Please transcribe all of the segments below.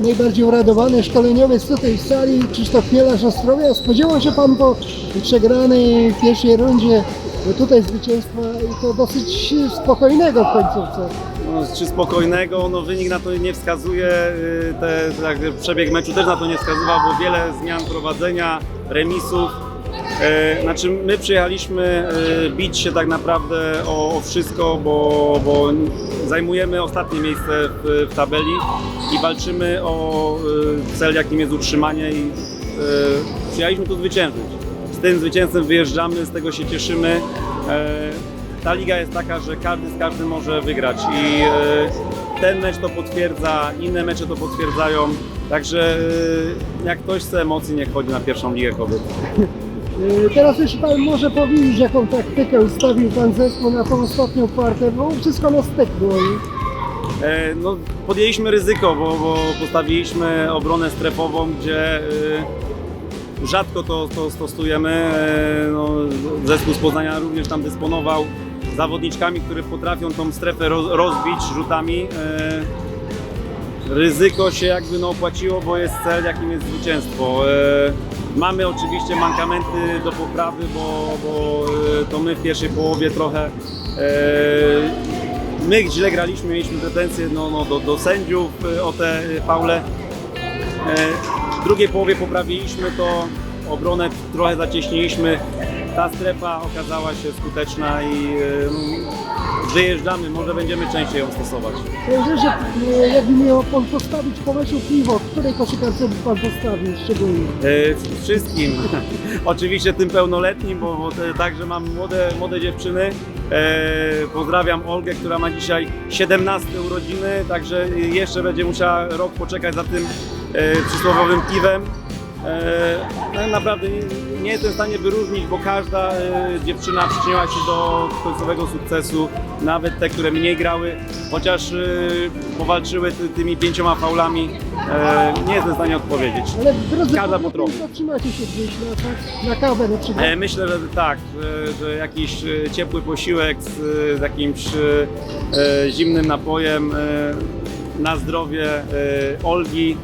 najbardziej uradowany szkoleniowiec tutaj w sali, Krzysztof Chmielarz Ostrowia. Spodziewał się Pan po przegranej pierwszej rundzie tutaj zwycięstwa i to dosyć spokojnego w końcówce. No, czy spokojnego, no wynik na to nie wskazuje, y, te, tak, przebieg meczu też na to nie wskazywał, bo wiele zmian prowadzenia, remisów. E, Znaczy my przyjechaliśmy e, bić się tak naprawdę o, o wszystko, bo, bo zajmujemy ostatnie miejsce w, w tabeli i walczymy o e, cel jakim jest utrzymanie i przyjechaliśmy tu zwyciężyć. Z tym zwycięstwem wyjeżdżamy, z tego się cieszymy. Ta liga jest taka, że każdy z każdym może wygrać i ten mecz to potwierdza, inne mecze to potwierdzają. Także jak ktoś chce emocji, niech chodzi na pierwszą ligę kobiet. Yy, Teraz już Pan może powiedzieć, jaką taktykę ustawił Pan zespół na tą ostatnią kwartę, bo wszystko na styk było. E, No, podjęliśmy ryzyko, bo, bo postawiliśmy obronę strefową, gdzie e, rzadko to, to stosujemy. E, No, zespół z Poznania również tam dysponował zawodniczkami, które potrafią tą strefę roz, rozbić rzutami. E, Ryzyko się jakby no opłaciło, bo jest cel, jakim jest zwycięstwo. E, Mamy oczywiście mankamenty do poprawy, bo, bo e, to my w pierwszej połowie trochę e, my źle graliśmy, mieliśmy pretensje no, no, do, do sędziów e, o te e, faule. E, W drugiej połowie poprawiliśmy to, obronę trochę zacieśniliśmy. Ta strefa okazała się skuteczna i wyjeżdżamy, może będziemy częściej ją stosować. Że e, jakby miał Pan postawić pomysł piwo, w której koszykarce by Pan postawił szczególnie? E, Wszystkim. Oczywiście tym pełnoletnim, bo, bo te, także mam młode, młode dziewczyny. E, pozdrawiam Olgę, która ma dzisiaj 17 urodziny, także jeszcze będzie musiała rok poczekać za tym e, przysłowiowym piwem. E, no, naprawdę nie, jestem w stanie wyróżnić, bo każda e, dziewczyna przyczyniła się do końcowego sukcesu, nawet te, które mniej grały, chociaż e, powalczyły ty, tymi pięcioma faulami. E, nie jestem w stanie odpowiedzieć. Ale drodzy Każda po trochu. zatrzymacie się gdzieś na, tak, na kawę na przykład. E, Myślę, że tak, że, że jakiś ciepły posiłek z, z jakimś zimnym napojem na zdrowie Olgi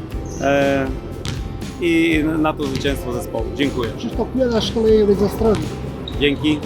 i na to zwycięstwo zespołu. Dziękuję. Krzysztof szkoleniowiec ze strony. Dzięki.